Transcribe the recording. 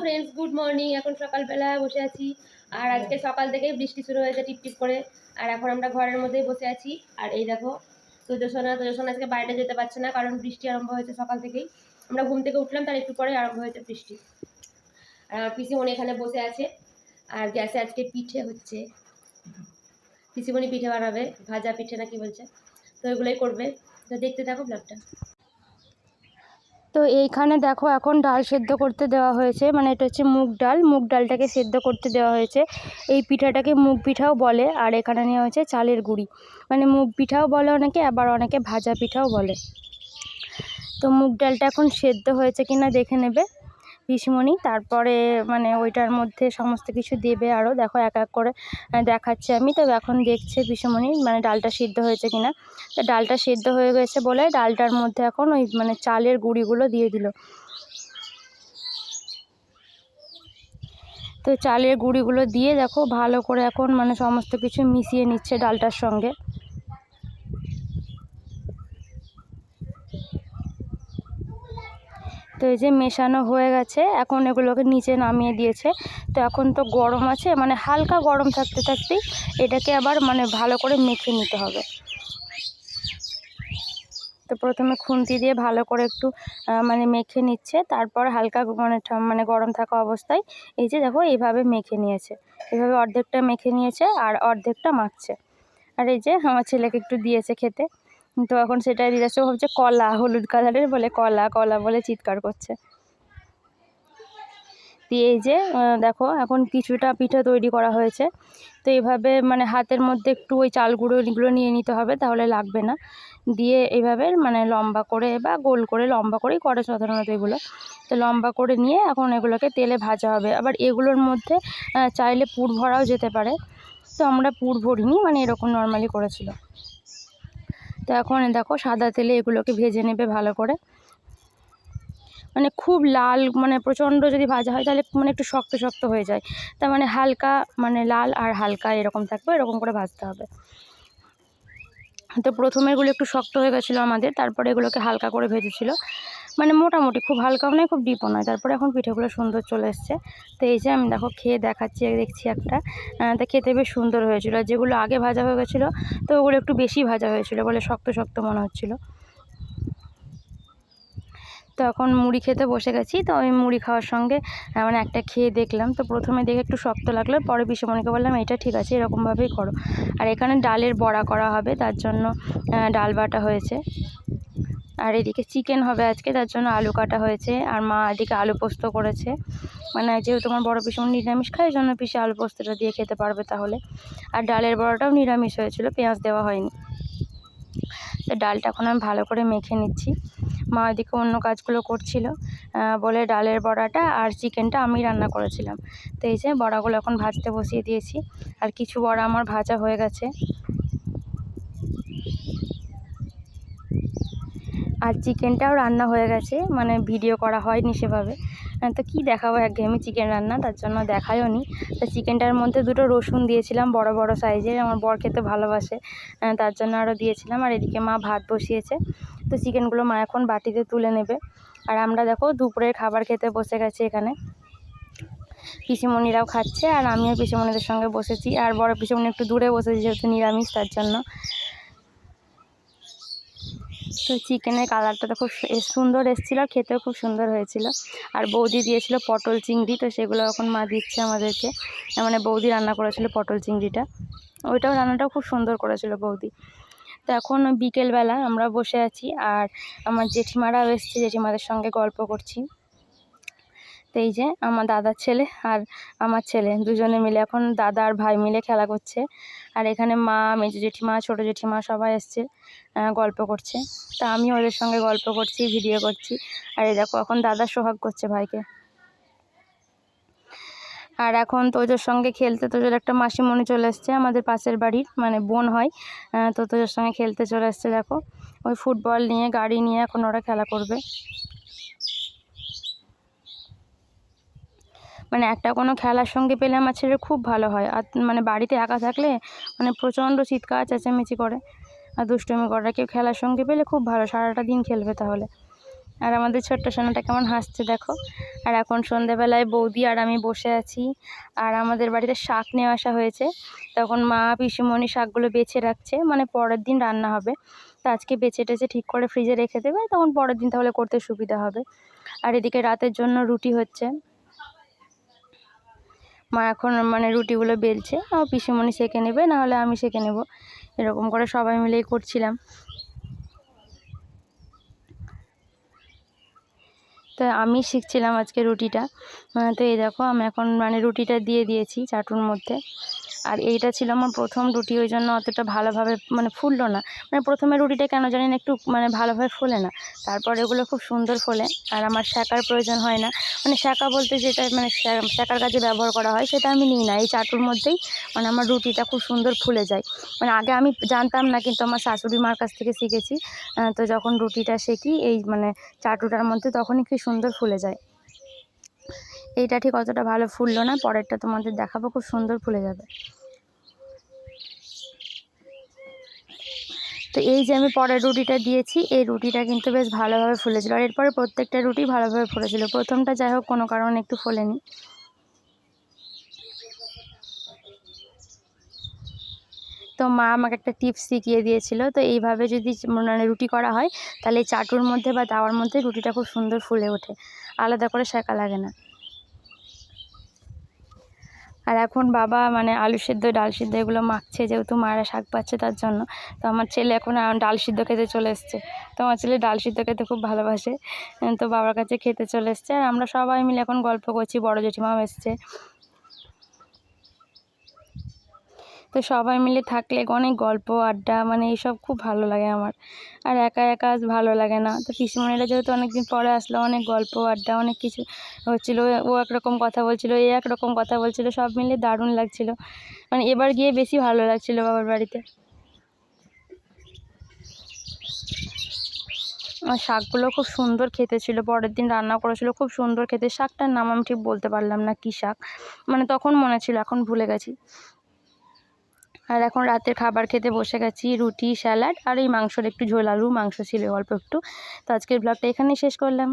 Friends good morning এখন সকালবেলা বসে আছি। আর আজকে সকাল থেকেই বৃষ্টি শুরু হয়েছে টিপ টিপ করে। আর এখন আমরা ঘরের মধ্যেই বসে আছি। আর এই দেখো তোজসোনা তোজসোনা আজকে বাইরে যেতে পারছে না কারণ বৃষ্টি আরম্ভ হয়েছে সকাল থেকেই। আমরা ঘুম থেকে উঠলাম তার একটু পরে আরম্ভ হয়েছে বৃষ্টি। আর আমার পিসিমণি এখানে বসে আছে। আর গ্যাসে আজকে পিঠে হচ্ছে। পিসিমণি পিঠে বানাবে ভাজা পিঠে না কি বলছে? তো এগুলোই করবে। তো দেখতে থাকো ব্লগটা তো এইখানে দেখো এখন ডাল সেদ্ধ করতে দেওয়া হয়েছে। মানে এটা হচ্ছে মুগ ডাল। মুগ ডালটাকে সেদ্ধ করতে দেওয়া হয়েছে। এই পিঠাটাকে মুগ পিঠাও বলে আর এখানে নেওয়া হয়েছে চালের গুঁড়ি। মানে মুগ পিঠাও বলে অনেকে, আবার অনেকে ভাজা পিঠাও বলে। তো মুগ ডালটা এখন সেদ্ধ হয়েছে কিনা দেখে নেবে। পিসমণি, তারপরে মানে ওইটার মধ্যে সমস্ত কিছু দেবে আরও। দেখো এক এক করে দেখাচ্ছি আমি। তো এখন দেখছে পিসমণি মানে ডালটা সিদ্ধ হয়েছে কিনা। তো ডালটা সিদ্ধ হয়ে গেছে বলে ডালটার মধ্যে এখন ওই মানে চালের গুঁড়িগুলো দিয়ে দিল। তো চালের গুঁড়িগুলো দিয়ে দেখো ভালো করে এখন মানে সমস্ত কিছু মিশিয়ে নিচ্ছে ডালটার সঙ্গে। তো এই যে মেশানো হয়ে গেছে, এখন এগুলোকে নিচে নামিয়ে দিয়েছে। তো এখন তো গরম আছে মানে হালকা গরম থাকতে থাকতেই এটাকে আবার মানে ভালো করে মেখে নিতে হবে। তো প্রথমে খুন্তি দিয়ে ভালো করে একটু মানে মেখে নিচ্ছে, তারপর হালকা মানে মানে গরম থাকা অবস্থায় এই যে দেখো এইভাবে মেখে নিয়েছে। এভাবে অর্ধেকটা মেখে নিয়েছে আর অর্ধেকটা মাখছে। আর এই যে আমার ছেলেকে একটু দিয়েছে খেতে। তো এখন সেটাই দিয়ে যাচ্ছে ও ভাবছে কলা, হলুদ কালারের বলে কলা কলা বলে চিৎকার করছে। দিয়ে এই যে দেখো এখন কিছুটা পিঠে তৈরি করা হয়েছে। তো এইভাবে মানে হাতের মধ্যে একটু ওই চাল গুঁড়ো এগুলো নিয়ে নিতে হবে, তাহলে লাগবে না। দিয়ে এইভাবে মানে লম্বা করে বা গোল করে, লম্বা করেই করে সাধারণত এগুলো। তো লম্বা করে নিয়ে এখন এগুলোকে তেলে ভাজা হবে। আবার এগুলোর মধ্যে চাইলে পুর ভরাও যেতে পারে। তো আমরা পুর ভরিনি মানে এরকম নর্মালি করেছিল। তো এখন দেখো সাদা তেলে এগুলোকে ভেজে নেবে ভালো করে। মানে খুব লাল মানে প্রচণ্ড যদি ভাজা হয় তাহলে মানে একটু শক্ত শক্ত হয়ে যায়। তার মানে হালকা মানে লাল আর হালকা এরকম থাকবে, এরকম করে ভাজতে হবে। তো প্রথমে এগুলো একটু শক্ত হয়ে গেছিল আমাদের, তারপরে এগুলোকে হালকা করে ভেজেছিল। মানে মোটামুটি খুব হালকাও নয় খুব ডিপও নয়। তারপরে এখন পিঠেগুলো সুন্দর চলে এসছে। তো এই যে আমি দেখো খেয়ে দেখাচ্ছি দেখছি একটা। তা খেতে বেশ সুন্দর হয়েছিল। আর যেগুলো আগে ভাজা হয়ে গেছিল, তো ওগুলো একটু বেশি ভাজা হয়েছিল বলে শক্ত শক্ত মনে হচ্ছিল। তো এখন মুড়ি খেতে বসে গেছি। তো আমি মুড়ি খাওয়ার সঙ্গে মানে একটা খেয়ে দেখলাম। তো প্রথমে দেখে একটু শক্ত লাগল, পরে পিসেমণিকে বললাম, এটা ঠিক আছে, এরকমভাবেই করো। আর এখানে ডালের বড়া করা হবে, তার জন্য ডাল বাটা হয়েছে। আর এদিকে চিকেন হবে আজকে, তার জন্য আলু কাটা হয়েছে। আর মা এদিকে আলু পোস্ত করেছে। মানে যেহেতু তোমার বড় পিসমণি নিরামিষ খায় জন্য পিসে আলু পোস্তটা দিয়ে খেতে পারবে তাহলে। আর ডালের বড়াটাও নিরামিষ হয়েছিল, পেঁয়াজ দেওয়া হয়নি। তো ডালটা এখন আমি ভালো করে মেখে নিচ্ছি। মা ওইদিকে অন্য কাজগুলো করছিল বলে ডালের বড়াটা আর চিকেনটা আমি রান্না করেছিলাম। তো এই যে বড়াগুলো এখন ভাজতে বসিয়ে দিয়েছি। আর কিছু বড়া আমার ভাজা হয়ে গেছে। আর চিকেনটাও রান্না হয়ে গেছে মানে ভিডিও করা হয়নি সেভাবে। তো কী দেখাবো? একঘেয়েমি চিকেন রান্না, তার জন্য দেখায়ও নি তো চিকেনটার মধ্যে দুটো রসুন দিয়েছিলাম, বড় বড় সাইজের, আমার বর খেতে ভালোবাসে। তার জন্য আরও দিয়েছিলাম, আর এদিকে মা ভাত বসিয়েছে। তো চিকেনগুলো মা এখন বাটিতে তুলে নেবে। আর আমরা দেখো, দুপুরের খাবার খেতে বসে গেছি এখানে। পিসিমণিরাও খাচ্ছে, আর আমিও পিসিমণিদের সঙ্গে বসেছি। আর বড় পিসিমণি একটু দূরে বসেছি, যেহেতু নিরামিষ, তার জন্য। তো চিকেনের কালারটা তো খুব সুন্দর এসেছিল, খেতেও খুব সুন্দর হয়েছিল। আর বৌদি দিয়েছিল পটল চিংড়ি, তো সেগুলো এখন মা দিচ্ছে আমাদেরকে। মানে বৌদি রান্না করেছিল পটল চিংড়িটা। ওইটাও রান্নাটাও খুব সুন্দর করেছিল বৌদি। তো এখন বিকেলবেলা আমরা বসে আছি, আর আমার জেঠিমারাও এসছে, জেঠিমাদের সঙ্গে গল্প করছি। তো এই যে আমার দাদার ছেলে আর আমার ছেলে দুজনে মিলে এখন দাদা আর ভাই মিলে খেলা করছে। আর এখানে মা, মেজো জেঠিমা, ছোটো জেঠিমা সবাই এসছে গল্প করছে। তা আমি ওদের সঙ্গে গল্প করছি, ভিডিও করছি। আর এই দেখো এখন দাদা সোহাগ করছে ভাইকে। আর এখন তোজোর সঙ্গে খেলতে তোজোর একটা মাসিমণি চলে এসছে, আমাদের পাশের বাড়ির মানে বোন হয় তো তোজোর সঙ্গে খেলতে চলে এসছে, দেখো। ওই ফুটবল নিয়ে, গাড়ি নিয়ে এখন ওরা খেলা করবে। মানে একটা কোনো খেলার সঙ্গে পেলে আমার ছেলের খুব ভালো হয়। আর মানে বাড়িতে একা থাকলে মানে প্রচণ্ড চিৎকার, চেঁচামেচি করে। আর দুষ্টুমি করে। কেউ খেলার সঙ্গে পেলে খুব ভালো। সারাটা দিন খেলবে তাহলে। আর আমাদের ছোট্ট সোনাটা কেমন হাসছে দেখো। আর এখন সন্ধেবেলায় বৌদি আর আমি বসে আছি। আর আমাদের বাড়িতে শাক নিয়ে আসা হয়েছে। তখন মা, পিসিমণি শাকগুলো বেছে রাখছে। মানে পরের দিন রান্না হবে। তো আজকে বেছে টেছে ঠিক করে ফ্রিজে রেখে দেবে। তখন পরের দিন তাহলে করতে সুবিধা হবে। আর এদিকে রাতের জন্য রুটি হচ্ছে। মা এখন মানে রুটিগুলো বেলছে। আমার পিসিমণি সেঁকে নেবে, নাহলে আমি সেঁকে নেব। এরকম করে সবাই মিলেই করছিলাম। তো আমি শিখছিলাম আজকে রুটিটা। তো এই দেখো, আমি এখন মানে রুটিটা দিয়ে দিয়েছি চাটুর মধ্যে। আর এইটা ছিল আমার প্রথম রুটি, ওই জন্য অতটা ভালোভাবে মানে ফুললো না। মানে প্রথমে রুটিটা কেন জানি না, একটু মানে ভালোভাবে ফোলে না। তারপর এগুলো খুব সুন্দর ফোলে, আর আমার শাঁকার প্রয়োজন হয় না। মানে শাঁকা বলতে যেটা মানে শাঁকার কাজে ব্যবহার করা হয়, সেটা আমি নিই না। এই চাটুর মধ্যেই মানে আমার রুটিটা খুব সুন্দর ফুলে যায়। মানে আগে আমি জানতাম না, কিন্তু আমার শাশুড়ি মার কাছ থেকে শিখেছি। তো যখন রুটিটা শেখি, এই মানে চাটুটার মধ্যে তখনই কি সুন্দর ফুলে যায়। এইটা ঠিক অতটা ভালো ফুললো না, পরেরটা তোমাদের দেখাবো, খুব সুন্দর ফুলে যাবে। তো এই যে আমি পরের রুটিটা দিয়েছি, এই রুটিটা কিন্তু বেশ ভালোভাবে ফুলেছিল। আর এরপরে প্রত্যেকটা রুটি ভালোভাবে ফুলেছিল। প্রথমটা যাই হোক, কোনো কারণে একটু ফোলেনি। তো মা আমাকে একটা টিপস শিখিয়ে দিয়েছিল। তো এইভাবে যদি মানে রুটি করা হয়, তাহলে চাটুর মধ্যে বা তাওয়ার মধ্যে রুটিটা খুব সুন্দর ফুলে ওঠে। আলাদা করে সেঁকা লাগে না। আর এখন বাবা মানে আলু সিদ্ধ, ডাল সিদ্ধ এগুলো মাখছে, যেহেতু মায়েরা শাক পাচ্ছে তার জন্য। তো আমার ছেলে এখন ডাল সিদ্ধ খেতে চলে এসছে। তো আমার ছেলে ডাল সিদ্ধ খেতে খুব ভালোবাসে। তো বাবার কাছে খেতে চলে এসছে। আর আমরা সবাই মিলে এখন গল্প করছি, বড় জেঠিমাও এসছে। তো সবাই মিলে থাকলে অনেক গল্প, আড্ডা মানে এইসব খুব ভালো লাগে আমার। আর একা একা ভালো লাগে না। তো পিসিমণিরা যেহেতু অনেকদিন পরে আসলো, অনেক গল্প, আড্ডা, অনেক কিছু হচ্ছিল, ও একরকম কথা বলছিল, এ একরকম কথা বলছিল, সব মিলে দারুণ লাগছিল। মানে এবার গিয়ে বেশি ভালো লাগছিল বাবার বাড়িতে। আর শাকগুলো খুব সুন্দর খেতে ছিল, পরের দিন রান্না করেছিল, খুব সুন্দর খেতে। শাকটার নাম আমি ঠিক বলতে পারলাম না কী শাক। মানে তখন মনে ছিল, এখন ভুলে গেছি। আর এখন রাতের খাবার খেতে বসে গেছি, রুটি, স্যালাড আর এই মাংসর একটু ঝোল, আলু, মাংস ছিল, অল্প একটু। তো আজকের ব্লগটা এখানেই শেষ করলাম।